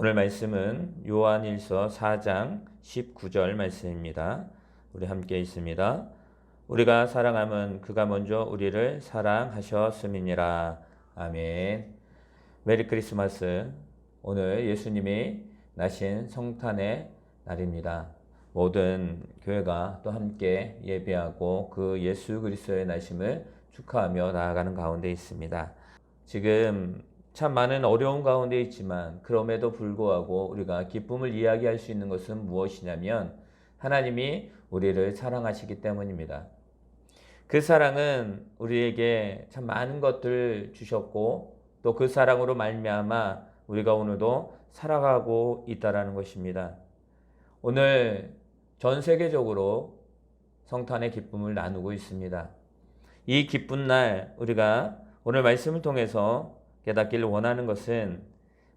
오늘 말씀은 요한일서 4장 19절 말씀입니다. 우리 함께 있습니다. 우리가 사랑함은 그가 먼저 우리를 사랑하셨음이니라. 아멘. 메리 크리스마스. 오늘 예수님이 나신 성탄의 날입니다. 모든 교회가 또 함께 예배하고 그 예수 그리스도의 나심을 축하하며 나아가는 가운데 있습니다. 지금 참 많은 어려운 가운데 있지만 그럼에도 불구하고 우리가 기쁨을 이야기할 수 있는 것은 무엇이냐면 하나님이 우리를 사랑하시기 때문입니다. 그 사랑은 우리에게 참 많은 것들을 주셨고 또 그 사랑으로 말미암아 우리가 오늘도 살아가고 있다라는 것입니다. 오늘 전 세계적으로 성탄의 기쁨을 나누고 있습니다. 이 기쁜 날 우리가 오늘 말씀을 통해서 깨닫기를 원하는 것은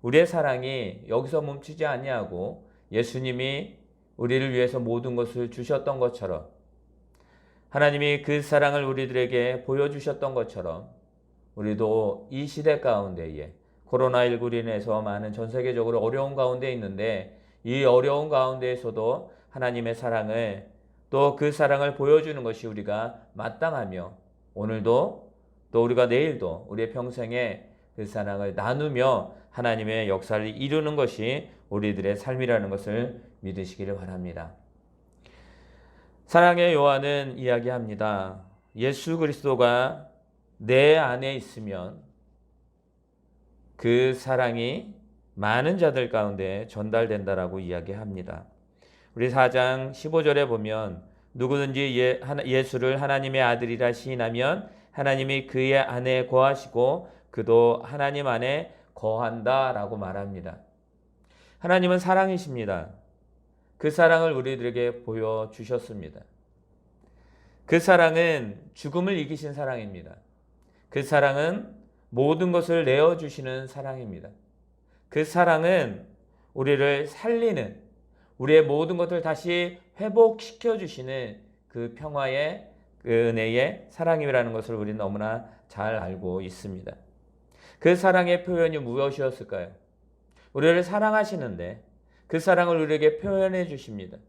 우리의 사랑이 여기서 멈추지 아니하고 예수님이 우리를 위해서 모든 것을 주셨던 것처럼 하나님이 그 사랑을 우리들에게 보여주셨던 것처럼 우리도 이 시대 가운데에 코로나19로 인해서 많은 전 세계적으로 어려운 가운데 있는데 이 어려운 가운데에서도 하나님의 사랑을 또 그 사랑을 보여주는 것이 우리가 마땅하며 오늘도 또 우리가 내일도 우리의 평생에 그 사랑을 나누며 하나님의 역사를 이루는 것이 우리들의 삶이라는 것을 믿으시기를 바랍니다. 사랑의 요한은 이야기합니다. 예수 그리스도가 내 안에 있으면 그 사랑이 많은 자들 가운데 전달된다라고 이야기합니다. 우리 4장 15절에 보면 누구든지 예, 예수를 하나님의 아들이라 시인하면 하나님이 그의 안에 거하시고 그도 하나님 안에 거한다라고 말합니다. 하나님은 사랑이십니다. 그 사랑을 우리들에게 보여 주셨습니다. 그 사랑은 죽음을 이기신 사랑입니다. 그 사랑은 모든 것을 내어 주시는 사랑입니다. 그 사랑은 우리를 살리는, 우리의 모든 것을 다시 회복시켜 주시는 그 평화의 그 은혜의 사랑이라는 것을 우리는 너무나 잘 알고 있습니다. 그 사랑의 표현이 무엇이었을까요? 우리를 사랑하시는데 그 사랑을 우리에게 표현해 주십니다.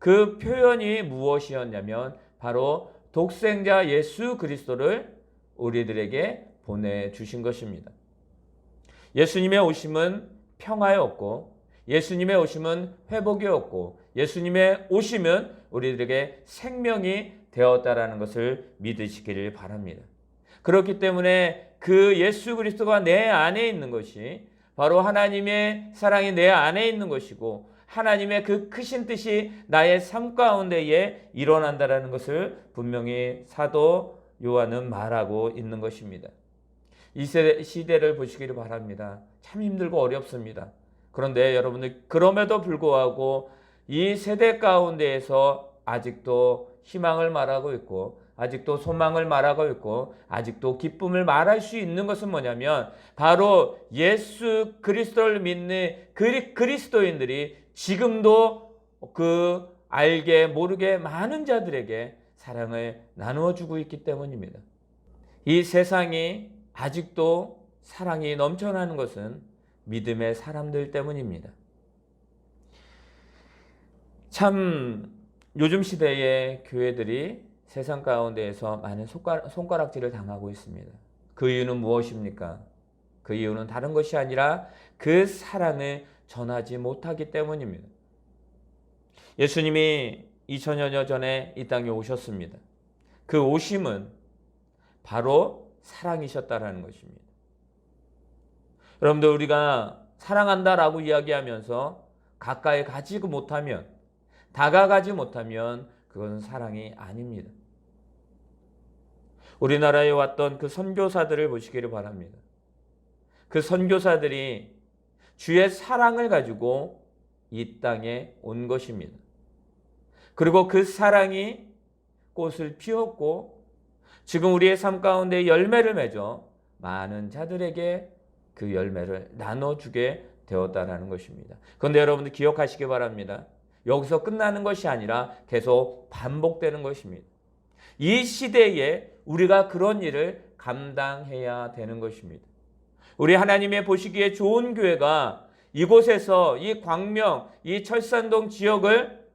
그 표현이 무엇이었냐면 바로 독생자 예수 그리스도를 우리들에게 보내주신 것입니다. 예수님의 오심은 평화였고, 예수님의 오심은 회복이었고, 예수님의 오심은 우리들에게 생명이 되었다라는 것을 믿으시기를 바랍니다. 그렇기 때문에 그 예수 그리스도가 내 안에 있는 것이 바로 하나님의 사랑이 내 안에 있는 것이고 하나님의 그 크신 뜻이 나의 삶 가운데에 일어난다라는 것을 분명히 사도 요한은 말하고 있는 것입니다. 이 시대를 보시기를 바랍니다. 참 힘들고 어렵습니다. 그런데 여러분들 그럼에도 불구하고 이 세대 가운데에서 아직도 희망을 말하고 있고 아직도 소망을 말하고 있고 아직도 기쁨을 말할 수 있는 것은 뭐냐면 바로 예수 그리스도를 믿는 그리스도인들이 지금도 그 알게 모르게 많은 자들에게 사랑을 나누어 주고 있기 때문입니다. 이 세상이 아직도 사랑이 넘쳐나는 것은 믿음의 사람들 때문입니다. 참 요즘 시대의 교회들이 세상 가운데에서 많은 손가락, 질을 당하고 있습니다. 그 이유는 무엇입니까? 그 이유는 다른 것이 아니라 그 사랑을 전하지 못하기 때문입니다. 예수님이 2000여 년 전에 이 땅에 오셨습니다. 그 오심은 바로 사랑이셨다라는 것입니다. 여러분들 우리가 사랑한다라고 이야기하면서 가까이 가지고 못하면 다가가지 못하면 그것은 사랑이 아닙니다. 우리나라에 왔던 그 선교사들을 보시기를 바랍니다. 그 선교사들이 주의 사랑을 가지고 이 땅에 온 것입니다. 그리고 그 사랑이 꽃을 피웠고 지금 우리의 삶 가운데 열매를 맺어 많은 자들에게 그 열매를 나눠주게 되었다는 것입니다. 그런데 여러분들 기억하시기 바랍니다. 여기서 끝나는 것이 아니라 계속 반복되는 것입니다. 이 시대에 우리가 그런 일을 감당해야 되는 것입니다. 우리 하나님의 보시기에 좋은 교회가 이곳에서 이 광명, 이 철산동 지역을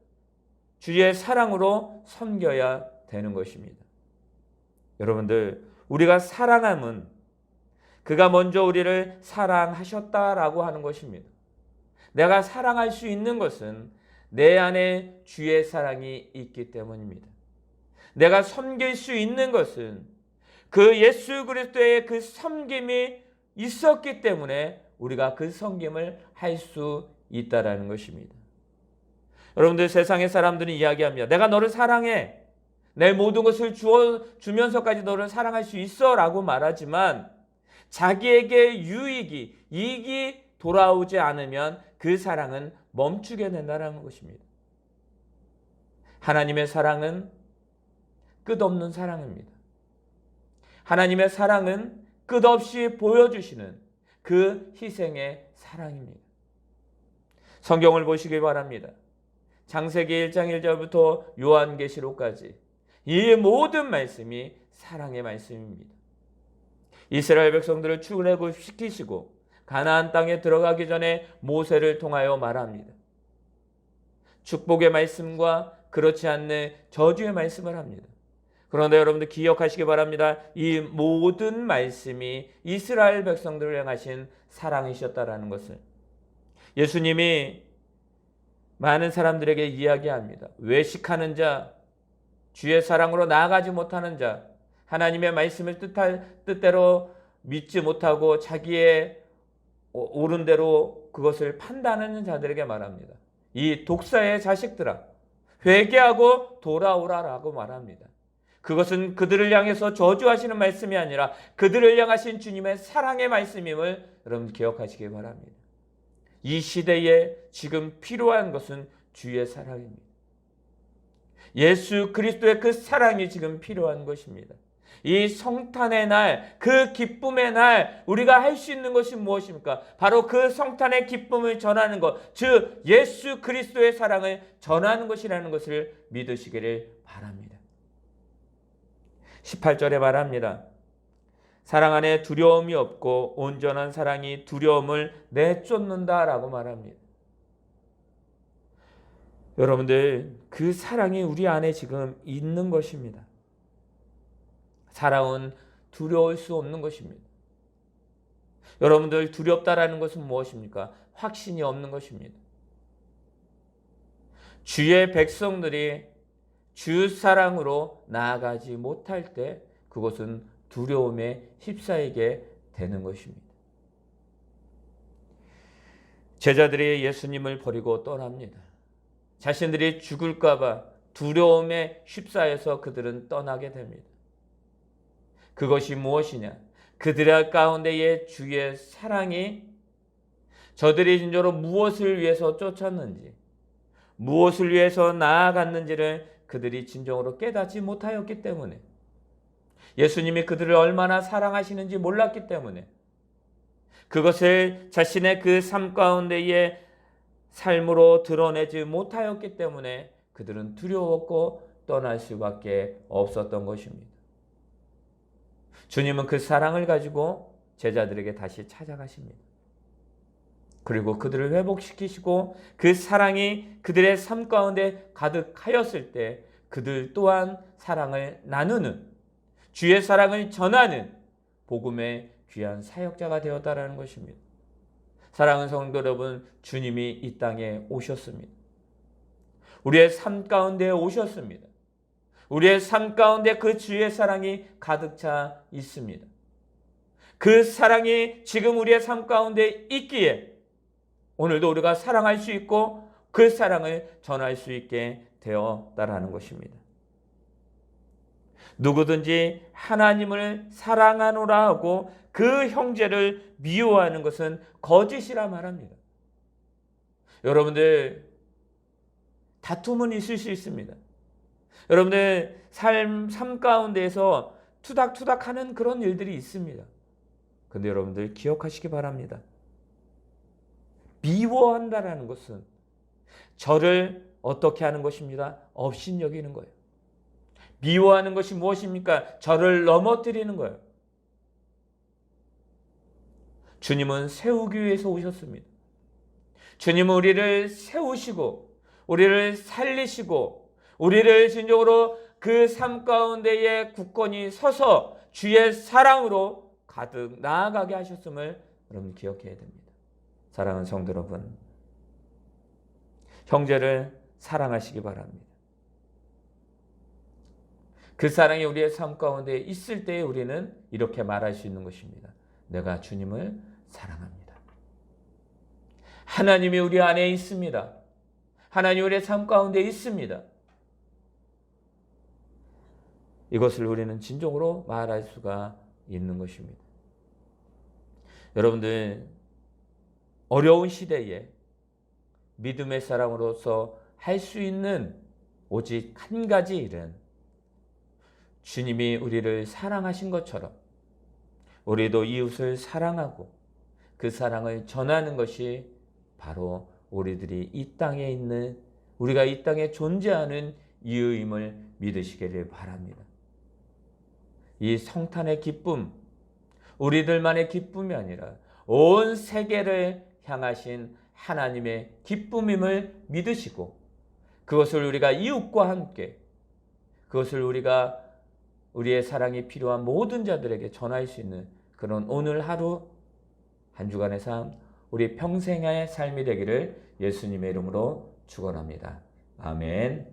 주의 사랑으로 섬겨야 되는 것입니다. 여러분들, 우리가 사랑함은 그가 먼저 우리를 사랑하셨다라고 하는 것입니다. 내가 사랑할 수 있는 것은 내 안에 주의 사랑이 있기 때문입니다. 내가 섬길 수 있는 것은 그 예수 그리스도의 그 섬김이 있었기 때문에 우리가 그 섬김을 할 수 있다라는 것입니다. 여러분들 세상의 사람들은 이야기합니다. 내가 너를 사랑해. 내 모든 것을 주어 주면서까지 너를 사랑할 수 있어라고 말하지만 자기에게 유익이 이익이 돌아오지 않으면 그 사랑은 멈추게 된다는 것입니다. 하나님의 사랑은 끝없는 사랑입니다. 하나님의 사랑은 끝없이 보여주시는 그 희생의 사랑입니다. 성경을 보시기 바랍니다. 장세기 1장 1절부터 요한계시록까지 이 모든 말씀이 사랑의 말씀입니다. 이스라엘 백성들을 출애굽시키시고 가나안 땅에 들어가기 전에 모세를 통하여 말합니다. 축복의 말씀과 그렇지 않는 저주의 말씀을 합니다. 그런데 여러분들 기억하시기 바랍니다. 이 모든 말씀이 이스라엘 백성들을 향하신 사랑이셨다라는 것을 예수님이 많은 사람들에게 이야기합니다. 외식하는 자, 주의 사랑으로 나아가지 못하는 자, 하나님의 말씀을 뜻할 뜻대로 믿지 못하고 자기의 옳은 대로 그것을 판단하는 자들에게 말합니다. 이 독사의 자식들아, 회개하고 돌아오라라고 말합니다. 그것은 그들을 향해서 저주하시는 말씀이 아니라 그들을 향하신 주님의 사랑의 말씀임을 여러분 기억하시기 바랍니다. 이 시대에 지금 필요한 것은 주의 사랑입니다. 예수 그리스도의 그 사랑이 지금 필요한 것입니다. 이 성탄의 날, 그 기쁨의 날, 우리가 할 수 있는 것이 무엇입니까? 바로 그 성탄의 기쁨을 전하는 것, 즉, 예수 그리스도의 사랑을 전하는 것이라는 것을 믿으시기를 바랍니다. 18절에 말합니다. 사랑 안에 두려움이 없고 온전한 사랑이 두려움을 내쫓는다라고 말합니다. 여러분들, 그 사랑이 우리 안에 지금 있는 것입니다. 사랑은 두려울 수 없는 것입니다. 여러분들 두렵다라는 것은 무엇입니까? 확신이 없는 것입니다. 주의 백성들이 주 사랑으로 나아가지 못할 때 그것은 두려움에 휩싸이게 되는 것입니다. 제자들이 예수님을 버리고 떠납니다. 자신들이 죽을까봐 두려움에 휩싸여서 그들은 떠나게 됩니다. 그것이 무엇이냐? 그들의 가운데의 주의 사랑이 저들이 진짜로 무엇을 위해서 쫓았는지, 무엇을 위해서 나아갔는지를 그들이 진정으로 깨닫지 못하였기 때문에 예수님이 그들을 얼마나 사랑하시는지 몰랐기 때문에 그것을 자신의 그 삶 가운데의 삶으로 드러내지 못하였기 때문에 그들은 두려웠고 떠날 수밖에 없었던 것입니다. 주님은 그 사랑을 가지고 제자들에게 다시 찾아가십니다. 그리고 그들을 회복시키시고 그 사랑이 그들의 삶 가운데 가득하였을 때 그들 또한 사랑을 나누는 주의 사랑을 전하는 복음의 귀한 사역자가 되었다라는 것입니다. 사랑하는 성도 여러분, 주님이 이 땅에 오셨습니다. 우리의 삶 가운데 오셨습니다. 우리의 삶 가운데 그 주의 사랑이 가득 차 있습니다. 그 사랑이 지금 우리의 삶 가운데 있기에 오늘도 우리가 사랑할 수 있고 그 사랑을 전할 수 있게 되었다라는 것입니다. 누구든지 하나님을 사랑하노라 하고 그 형제를 미워하는 것은 거짓이라 말합니다. 여러분들 다툼은 있을 수 있습니다. 여러분들 삶, 삶 가운데에서 투닥투닥 하는 그런 일들이 있습니다. 근데 여러분들 기억하시기 바랍니다. 미워한다라는 것은 저를 어떻게 하는 것입니다. 업신여기는 거예요. 미워하는 것이 무엇입니까? 저를 넘어뜨리는 거예요. 주님은 세우기 위해서 오셨습니다. 주님은 우리를 세우시고 우리를 살리시고 우리를 진정으로 그 삶 가운데에 굳건히 서서 주의 사랑으로 가득 나아가게 하셨음을 여러분 기억해야 됩니다. 사랑하는 성도 여러분, 형제를 사랑하시기 바랍니다. 그 사랑이 우리의 삶 가운데 있을 때에 우리는 이렇게 말할 수 있는 것입니다. 내가 주님을 사랑합니다. 하나님이 우리 안에 있습니다. 하나님 우리의 삶 가운데 있습니다. 이것을 우리는 진정으로 말할 수가 있는 것입니다. 여러분들 어려운 시대에 믿음의 사람으로서 할 수 있는 오직 한 가지 일은 주님이 우리를 사랑하신 것처럼 우리도 이웃을 사랑하고 그 사랑을 전하는 것이 바로 우리들이 이 땅에 있는 우리가 이 땅에 존재하는 이유임을 믿으시기를 바랍니다. 이 성탄의 기쁨, 우리들만의 기쁨이 아니라 온 세계를 향하신 하나님의 기쁨임을 믿으시고 그것을 우리가 이웃과 함께 그것을 우리가 우리의 사랑이 필요한 모든 자들에게 전할 수 있는 그런 오늘 하루 한 주간의 삶, 우리 평생의 삶이 되기를 예수님의 이름으로 축원합니다. 아멘.